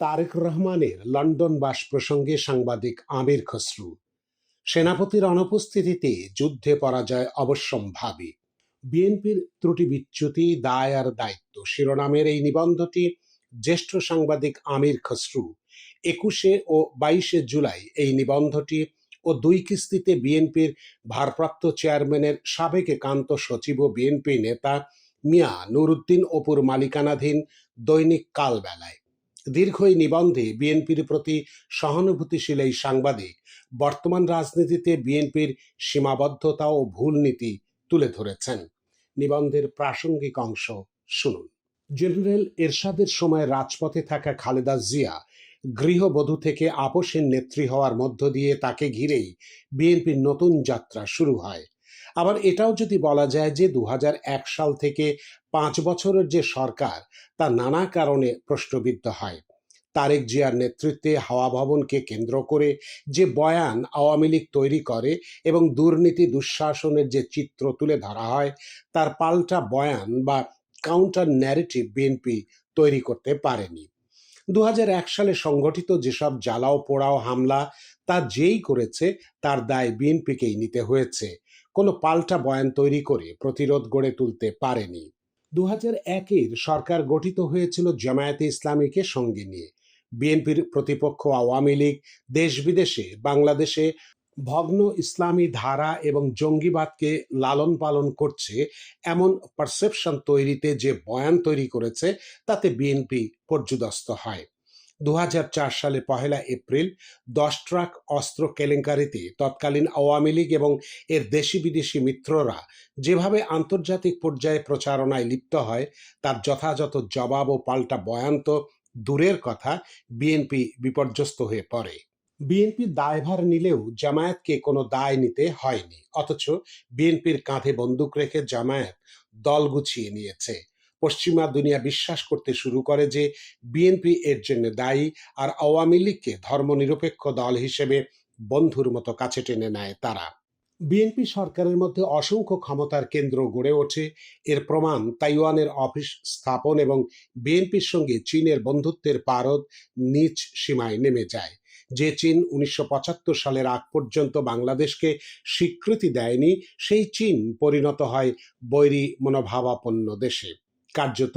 তারেক রহমানের লন্ডন বাস প্রসঙ্গে সাংবাদিক আমির খসরু। সেনাপতির অনুপস্থিতিতে যুদ্ধে পরাজয় অবশ্যম্ভাবী। বিএনপির ত্রুটি বিচ্যুতি, দায় আর দায়িত্ব শিরোনামের এই নিবন্ধটি জ্যেষ্ঠ সাংবাদিক আমির খসরু একুশে ও বাইশে জুলাই এই নিবন্ধটি ও দুই কিস্তিতে বিএনপির ভারপ্রাপ্ত চেয়ারম্যানের সাবেক একান্ত সচিব ও বিএনপি নেতা মিয়া নুরুদ্দিন অপুর মালিকানাধীন দৈনিক কালবেলায়। দীর্ঘ এই নিবন্ধে বিএনপির প্রতি সহানুভূতিশীল এই সাংবাদিক, বর্তমান রাজনীতিতে বিএনপির সীমাবদ্ধতা ও ভুল নীতি তুলে ধরেছেন। নিবন্ধের প্রাসঙ্গিক অংশ শুনুন। জেনারেল এরশাদের সময় রাজপথে থাকা খালেদা জিয়া গৃহবধূ থেকে আপোষের নেত্রী হওয়ার মধ্য দিয়ে তাকে ঘিরেই বিএনপির নতুন যাত্রা শুরু হয়। আবার এটাও যদি বলা যায় যে দু হাজার এক সাল থেকে পাঁচ বছরের যে সরকার, তা নানা কারণে প্রশ্নবিদ্ধ হয়। তারেক জিয়ার নেতৃত্বে হাওয়া ভবনকে কেন্দ্র করে যে বয়ান আওয়ামী লীগ তৈরি করে এবং দুর্নীতি দুঃশাসনের যে চিত্র তুলে ধরা হয়, তার পাল্টা বয়ান বা কাউন্টার ন্যারেটিভ বিএনপি তৈরি করতে পারেনি। দু হাজার এক সালে সংগঠিত যেসব জ্বালাও পোড়াও হামলা, তা যেই করেছে, তার দায় বিএনপিকেই নিতে হয়েছে। কোনো পাল্টা বয়ান তৈরি করে প্রতিরোধ গড়ে তুলতে পারেনি। দু হাজার একের সরকার গঠিত হয়েছিল জামায়াতে ইসলামীকে সঙ্গে নিয়ে। বিএনপির প্রতিপক্ষ আওয়ামী লীগ, দেশ বিদেশে, বাংলাদেশে ভগ্ন ইসলামী ধারা এবং জঙ্গিবাদকে লালন পালন করছে এমন পারসেপশন তৈরিতে যে বয়ান তৈরি করেছে, তাতে বিএনপি পর্যুদস্ত হয়। দু হাজার চার সালে পহেলা এপ্রিল দশ ট্রাক অস্ত্র কেলেঙ্কারিতে তৎকালীন আওয়ামী লীগ এবং এর দেশি বিদেশি মিত্ররা যেভাবে আন্তর্জাতিক পর্যায়ে প্রচারণায় লিপ্ত হয়, তার যথাযথ জবাব ও পাল্টা বয়ান তো দূরের কথা, বিএনপি বিপর্যস্ত হয়ে পড়ে। বিএনপি দায়ভার নিলেও জামায়াতকে কোনো দায় নিতে হয়নি, অথচ বিএনপির কাঁধে বন্দুক রেখে জামায়াত দল গুছিয়ে নিয়েছে। পশ্চিমা দুনিয়া বিশ্বাস করতে শুরু করে যে বিএনপি এর জন্য দায়ী আর আওয়ামী লীগকে ধর্মনিরপেক্ষ দল হিসেবে বন্ধুর মতো কাছে টেনে নেয় তারা। বিএনপি সরকারের মধ্যে অসংখ্য ক্ষমতার কেন্দ্র গড়ে ওঠে। এর প্রমাণ তাইওয়ানের অফিস স্থাপন এবং বিএনপির সঙ্গে চীনের বন্ধুত্বের পারদ নিচ সীমায় নেমে যায়, যে চীন উনিশশো পঁচাত্তর সালের আগ পর্যন্ত বাংলাদেশকে স্বীকৃতি দেয়নি, সেই চীন পরিণত হয় বৈরী মনোভাবাপন্ন দেশে। কার্যত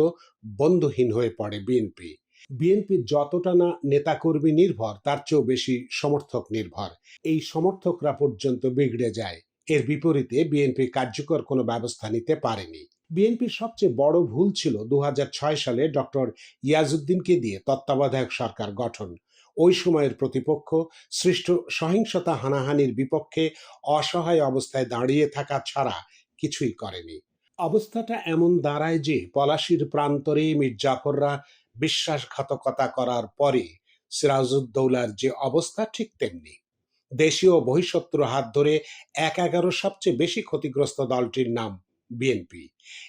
বন্ধহীন হয়ে পড়ে বিএনপি। বিএনপি যতটা না নেতাকর্মী নির্ভর, তার চেয়েও বেশি সমর্থক নির্ভর। এই সমর্থকরা পর্যন্ত বিগড়ে যায়। এর বিপরীতে বিএনপি কার্যকর কোনো ব্যবস্থা নিতে পারেনি। বিএনপির সবচেয়ে বড় ভুল ছিল দু হাজার ছয় সালে ডক্টর ইয়াজউদ্দিনকে দিয়ে তত্ত্বাবধায়ক সরকার গঠন। ওই সময়ের প্রতিপক্ষ সৃষ্ট সহিংসতা হানাহানির বিপক্ষে অসহায় অবস্থায় দাঁড়িয়ে থাকা ছাড়া কিছুই করেনি। অবস্থাটা এমন দাঁড়ায় যে পলাশির প্রান্তরে মির্জাফররা বিশ্বাসঘাতকতা করার পরে সিরাজউদ্দৌলার যে অবস্থা ঠিক তেমনি। দেশীয় বহিঃশত্রু হাত ধরে এক এগারো সবচেয়ে বেশি ক্ষতিগ্রস্ত দলটির নাম বিএনপি।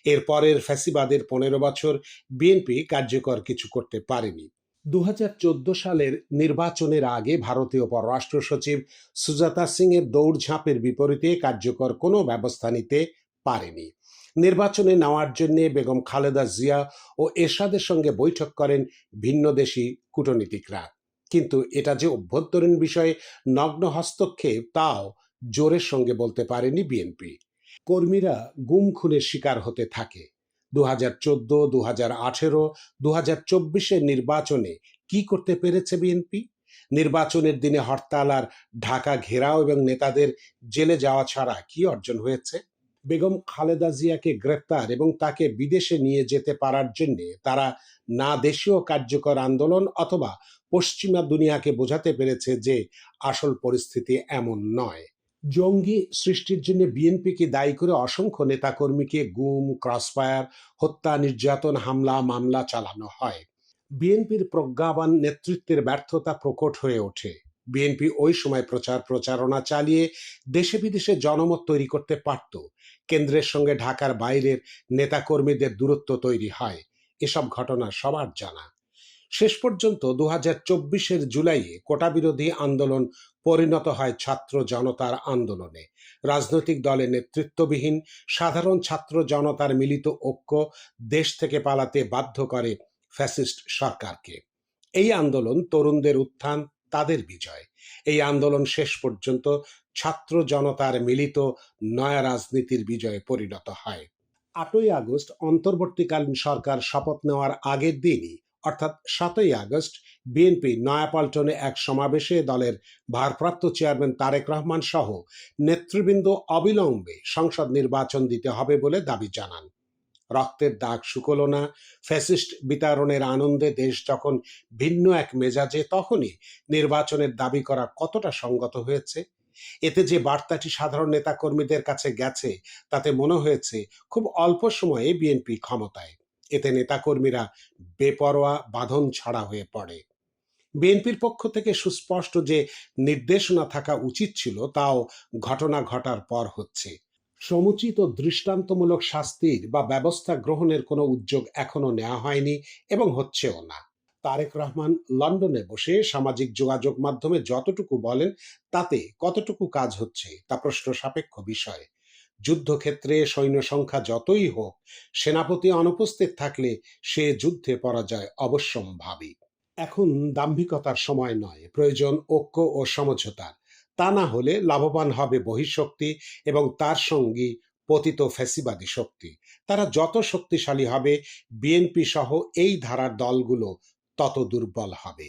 এর পরের ফ্যাসিবাদের পনেরো বছর বিএনপি কার্যকর কিছু করতে পারেনি। দু হাজার চোদ্দ সালের নির্বাচনের আগে ভারতীয় পররাষ্ট্র সচিব সুজাতা সিং এর দৌড়ঝাঁপের বিপরীতে কার্যকর কোনো ব্যবস্থা নিতে পারেনি। নির্বাচনে নেওয়ার জন্য বেগম খালেদা জিয়া ও এরশাদের সঙ্গে বৈঠক করেন ভিন্নদেশী কূটনীতিকরা। কিন্তু এটা যে অভ্যন্তরীণ বিষয়ে নগ্ন হস্তক্ষেপ, তাও জোরের সঙ্গে বলতে পারেনি বিএনপি। কর্মীরা গুম খুনের শিকার হতে থাকে। দু হাজার চোদ্দ দু হাজার আঠেরো দু হাজার চব্বিশের নির্বাচনে কি করতে পেরেছে বিএনপি? নির্বাচনের দিনে হরতাল আর ঢাকা ঘেরাও এবং নেতাদের জেলে যাওয়া ছাড়া কি অর্জন হয়েছে? বেগম খালেদা জিয়াকে গ্রেপ্তার এবং তাকে বিদেশে নিয়ে যেতে পারার জন্যে তারা না দেশীয় কার্যকর আন্দোলন অথবা পশ্চিমা দুনিয়াকে বোঝাতে পেরেছে যে আসল পরিস্থিতি এমন নয়। জঙ্গি সৃষ্টির জন্য বিএনপিকে দায়ী করে অসংখ্য নেতাকর্মীকে গুম, ক্রসফায়ার, হত্যা, নির্যাতন, হামলা, মামলা চালানো হয়। বিএনপির প্রজ্ঞাবান নেতৃত্বের ব্যর্থতা প্রকট হয়ে ওঠে। বিএনপি ওই সময় প্রচার প্রচারণা চালিয়ে দেশে বিদেশে জনমত তৈরি করতে পারত। কেন্দ্রের সঙ্গে ঢাকার বাইরের নেতাকর্মীদের দূরত্ব তৈরি হয়। এসব ঘটনা সবার জানা। শেষ পর্যন্ত দু হাজার চব্বিশের জুলাইয়ে কোটা বিরোধী আন্দোলন পরিণত হয় ছাত্র জনতার আন্দোলনে। রাজনৈতিক দলের নেতৃত্ববিহীন সাধারণ ছাত্র জনতার মিলিত ঐক্য দেশ থেকে পালাতে বাধ্য করে ফ্যাসিস্ট সরকারকে। এই আন্দোলন তরুণদের উত্থান তাদের বিজয়। এই আন্দোলন শেষ পর্যন্ত ছাত্র জনতার মিলিত নয়া রাজনীতির বিজয়ে পরিণত হয়। আটই আগস্ট অন্তর্বর্তীকালীন সরকার শপথ নেওয়ার আগের দিনই, অর্থাৎ সাতই আগস্ট, বিএনপি নয়াপল্টনে এক সমাবেশে দলের ভারপ্রাপ্ত চেয়ারম্যান তারেক রহমান সহ নেতৃবৃন্দ অবিলম্বে সংসদ নির্বাচন দিতে হবে বলে দাবি জানান। রক্তের দাগ শুকলো না। ফ্যাসিস্ট বিতরণের আনন্দে দেশ যখন ভিন্ন এক মেজাজে, তখনই নির্বাচনের দাবি করা কতটা সঙ্গত হয়েছে? এতে যে বার্তাটি সাধারণ নেতাকর্মীদের কাছে গেছে, তাতে মনে হয়েছে খুব অল্প সময়ে বিএনপি ক্ষমতায়। এতে নেতাকর্মীরা বেপরোয়া, বাঁধন ছাড়া হয়ে পড়ে। বিএনপির পক্ষ থেকে সুস্পষ্ট যে নির্দেশনা থাকা উচিত ছিল, তাও ঘটনা ঘটার পর হচ্ছে। সমুচিত দৃষ্টান্তমূলক শাস্তির বা ব্যবস্থা গ্রহণের কোনো উদ্যোগ এখনও নেওয়া হয়নি এবং হচ্ছেও না। তারেক রহমান লন্ডনে বসে সামাজিক যোগাযোগ মাধ্যমে যতটুকু বলেন তাতে কতটুকু কাজ হচ্ছে তা প্রশ্ন সাপেক্ষ বিষয়। যুদ্ধক্ষেত্রে সৈন্য সংখ্যা যতই হোক, সেনাপতি অনুপস্থিত থাকলে সে যুদ্ধে পরাজয় অবশ্যম্ভাবী। এখন দাম্ভিকতার সময় নয়, প্রয়োজন ঐক্য ও সমঝোতার। তা না হলে লাভবান হবে বহিঃশক্তি এবং তার সঙ্গী পতিত ফ্যাসিবাদী শক্তি। তারা যত শক্তিশালী হবে, বিএনপি সহ এই ধারার দলগুলো তত দুর্বল হবে।